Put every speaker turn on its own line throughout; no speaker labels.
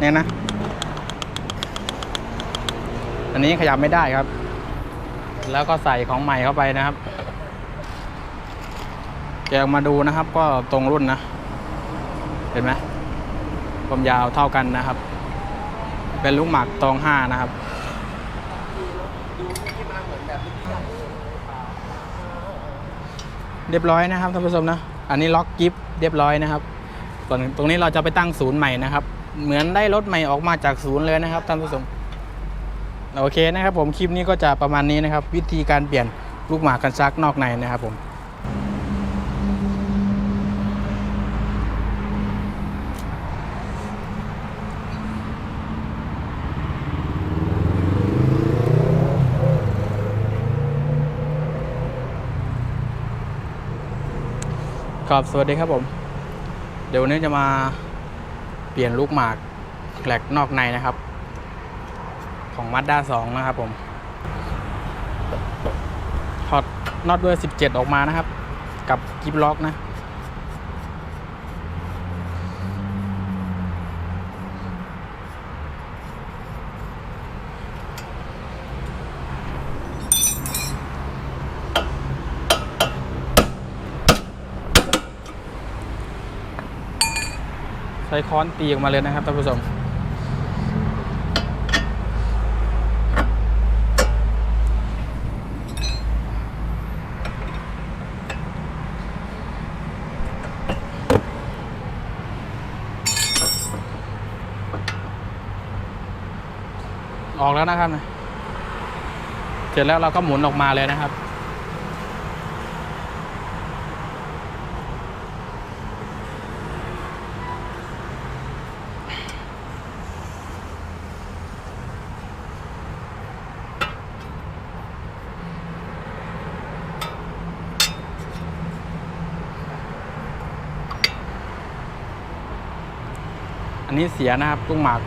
เนี่ยนะ อันนี้ขยับไม่ได้ครับ แล้วก็ใส่ของใหม่เข้าไปนะครับแกออกมาดูนะครับก็ตรงรุ่นนะ เห็นไหมความยาวเท่ากันนะครับ เป็นลูกหมากตองห้านะครับเรียบร้อยนะครับท่านผู้ชมนะ อันนี้ล็อกกิฟต์เรียบร้อยนะครับส่วนตรงนี้เราจะไปตั้งศูนย์ใหม่นะครับ เหมือนได้รถใหม่ออกมาจากศูนย์เลยนะครับท่านผู้ชมโอเคนะครับผมคลิปนี้ก็จะประมาณนี้นะครับ วิธีการเปลี่ยนลูกหมากกันซักนอกในนะครับผมครับสวัสดีครับผม เดี๋ยววันนี้จะมา ปลี่ยนลูกหมากแหลกนอกในนะครับ ของมัดด้าสองนะครับผมถอดน็อตเบอร์17 ออกมานะครับ กับกิบล็อกนะ ใช้ค้อนตีออกมาเลยนะครับท่านผู้ชมออกแล้วนะครับ เสร็จแล้วเราก็หมุนออกมาเลยนะครับ อันนี้เสียนะครับลูกหมาก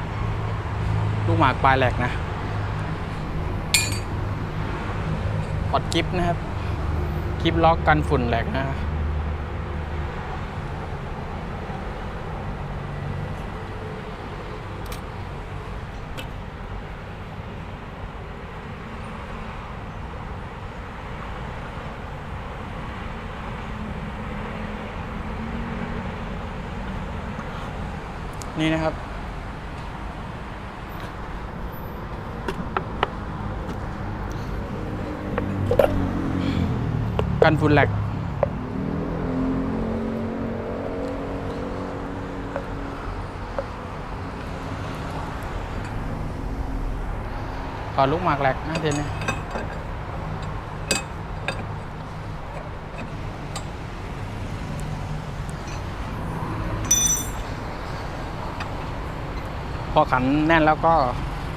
ลูกหมากปลายแหลกนะปอดกิฟนะครับกิฟล็อกกันฝุ่นแหลกนะครับ นี่นะครับ กันฝุ่นแหลกขอลูกหมากแหลกนะเทนนี่ อขันแน่นแล้วก็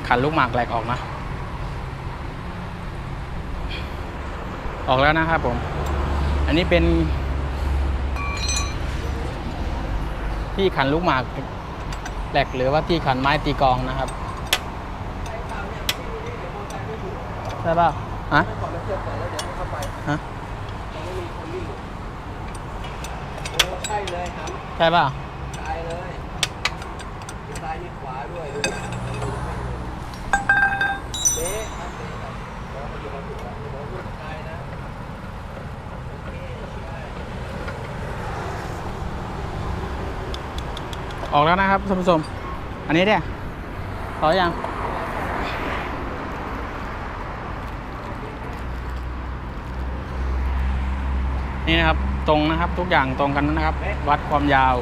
ขันลูกหมากแหลกออกนะ ออกแล้วนะครับผม อันนี้เป็น ที่ขันลูกหมากแหลกหรือว่าที่ขันไม้ตีกองนะครับใช่ป่ะฮะ
ก่อนแล้วเชื่อก่อนแล้วเดี๋ยวให้เข้าไป
ฮะ
ใช่เลยครับ
ใช่ป่ะ
ตายเลยมี ซ้ายมีขวาด้วยดูเบ๊ะครับเบ๊ะครับแล้วมาอยู่มาถูกแล้วเดี๋ยวพูดตายนะ
ออกแล้วนะครับท่านผู้ชม อันนี้เนี่ยพอยังนี่นะครับตรงนะครับทุกอย่างตรงกันนะครับ วัดความยาว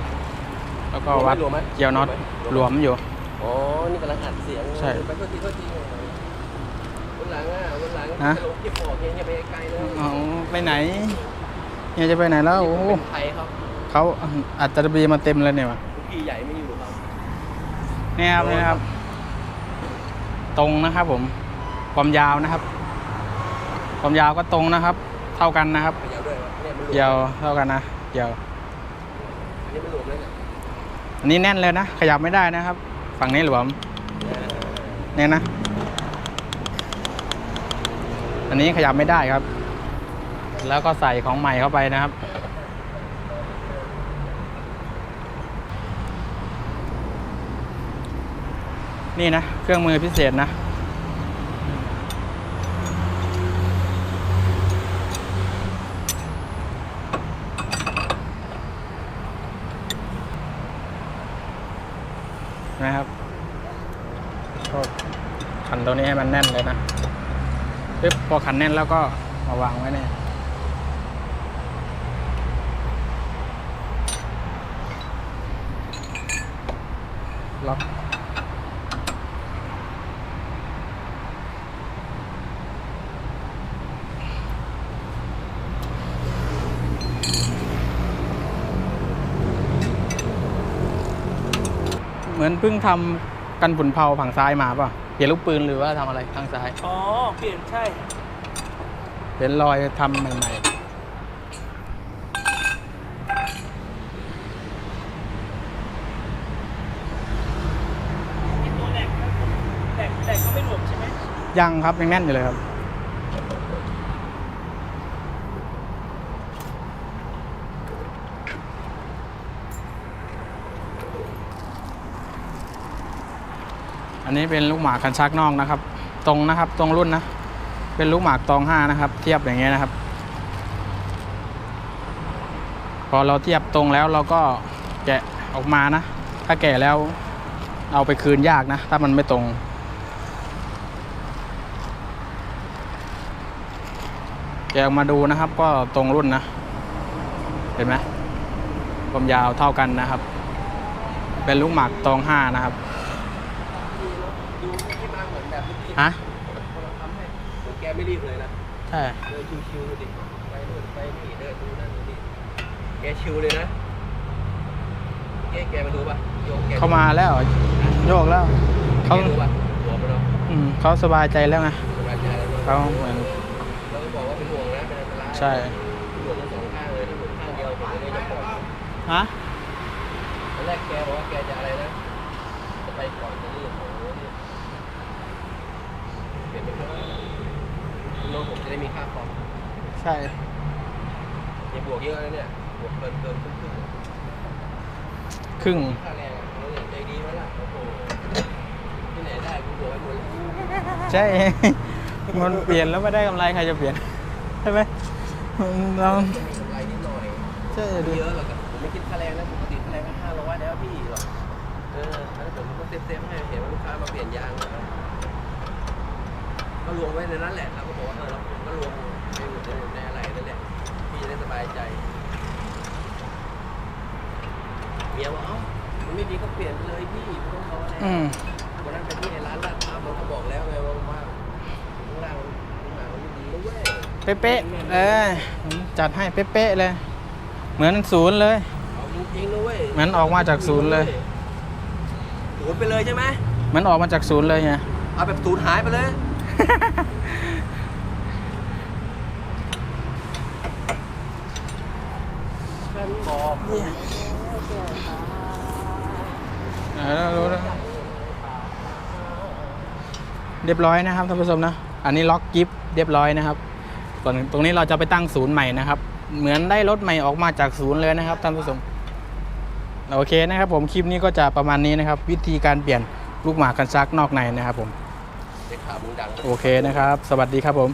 แล้วก็วัด
รวมไหม
เกี่ยวน็อตหลวมอยู่
อ๋อ นี่กำลังอัดเสียง
ใช่
ไปโทษทีโทษทีวันหลังอะวันหลัง
ฮะ
จะลงคลิปบอกเองอย่าไปไกลเลย
เอาไปไหนเนี่ยจะไปไหนแล้วโอ้โห
เป็นไทยครับ
เขาอัดจระบีมาเต็มเลยเนี่ยว่ะ
ทุกพี่ใหญ่ไม่อยู่ครับ
เนี่ยครับเนี่ยครับ ตรงนะครับผม ความยาวนะครับ ความยาวก็ตรงนะครับ เท่ากันนะครับ
ยาวด้วยวะเนี่ยมันรวม
ยาวเท่ากันนะยาว
อันนี้มันรวมเลยเนี่ย
อันนี้แน่นเลยนะ ขยับไม่ได้นะครับ ฝั่งนี้หลวมเนี่ยนะ อันนี้ขยับไม่ได้ครับ แล้วก็ใส่ของใหม่เข้าไปนะครับนนี่นะ เครื่องมือพิเศษนะ นะครับก็ขันตัวนี้ให้มันแน่นเลยนะปึ๊บพอขันแน่นแล้วก็มาวางไว้เนี่ย เหมือนเพิ่งทำกันฝุ่นเผาฝั่งซ้ายมาป่ะเปลี่ยนลูกปืนหรือว่าทำอะไรข้างซ้าย
อ๋อ เปลี่ยนใช่
เป็นรอยทำใหม่
ไอตัวแหลกนะแหลกแหลกก็ไม่หลวมใช่ไหม
ๆยังครับยังแน่นอยู่เลยครับ อันนี้เป็นลูกหมากคันชักนอกนะครับ ตรงนะครับตรงรุ่นนะ เป็นลูกหมากตองห้านะครับ เทียบอย่างเงี้ยนะครับ พอเราเทียบตรงแล้วเราก็แกะออกมานะ ถ้าแกะแล้วเอาไปคืนยากนะ ถ้ามันไม่ตรง แกะออกมาดูนะครับ ก็ตรงรุ่นนะ เห็นไหมความยาวเท่ากันนะครับ เป็นลูกหมากตองห้านะครับ
ดูที่มาเหมือนแบบที่
ฮะ
คนเราทำให้เหมือนแกไม่รีบเลยนะ
ใช่
เดินชิวๆดิไปนู่นไปนี่เดินดูนั่นดูนี่แกชิวเลยนะแกแกมาดูป่ะโยกแก
เข้ามาแล้วโยกแล้ว
แก
เขา
ดูป่ะหัวมันเนาะ
อืมเขาสบายใจแล้วไง
สบายใจแล้วเนอะ
เขาเหมือน
เราก็บอกว่าเป็นห่วงนะเป็นอันตราย
ใช่
เป็นห่วงทั้งสองข้างเลยถ้าหมุนข้างเดียวผมจะได้จะปลอด
ฮะ
ตอนแรกแกบอกว่าแกจะอะไรนะจะไปก่อนจะรีบโอ้โหนี่ เปลี่ยนไปเถอะโน้ตผมจะได้มีค่าคอม
ใช่
อย่าบวกเยอะนะเนี่ย บวกเกินเกินครึ่งครึ่ง
ครึ่ง
ค่าแรงอะเราเนี่ยใจดีไหมล่ะโอ้โหที่ไหนได้กูบวกไว้หมดแล้ว
ใช่ มันเปลี่ยนแล้วไม่ได้กำไรใครจะเปลี่ยน ใช่ไหมเรา
จะมีกำไรนิดหน่อย
ใช่ดู
เยอะหรอกอะผมไม่คิดค่าแรงนะปกติค่าแรงก็ห้าร้อยแล้วพี่หรอกเออแล้วผมก็เซฟๆให้เห็นว่าลูกค้ามาเปลี่ยนยางนะ ก็รวมไว้ในนั้นแหละเราก็บอกว่าเออเราผมก็รวมไปอยู่ในในอะไรนั่นแหละพี่จะได้สบายใจเมียบอกเอ้ามันไม่ดีก็เปลี่ยนไปเลยพี่ไม่ต้องรอแล้ว
อืม
วันนั้นไปที่ไอ้ร้านลาดพร้าวมันก็บอกแล้วไงว่าว่าข้างล่างข้างหลังมันไม่ดีนะเว้ย
เป๊ะๆเออผมจัดให้เป๊ะๆเลย เหมือนศูนย์เลย
เอาจริงๆนะเว้ย
เหมือนออกมาจากศูนย์เลย
ศูนย์ไปเลยใช่ไหม
เหมือนออกมาจากศูนย์เลยไง
เอาแบบศูนย์หายไปเลยฉันบ อก
เรู้แล้วเรียบร้อยนะครับท่านผู้ชมนะ อันนี้ล็อกกิฟต์เรียบร้อยนะครับส่วนตรงนี้เราจะไปตั้งศูนย์ใหม่นะครับ เหมือนได้รถใหม่ออกมาจากศูนย์เลยนะครับท่านผู้ชมโอเคนะครับผมคลิปนี้ก็จะประมาณนี้นะครับ วิธีการเปลี่ยนลูกหมากกันซักนอกในนะครับผม
เด็กขามึงดัง
โอเคนะครับ สวัสดีครับผม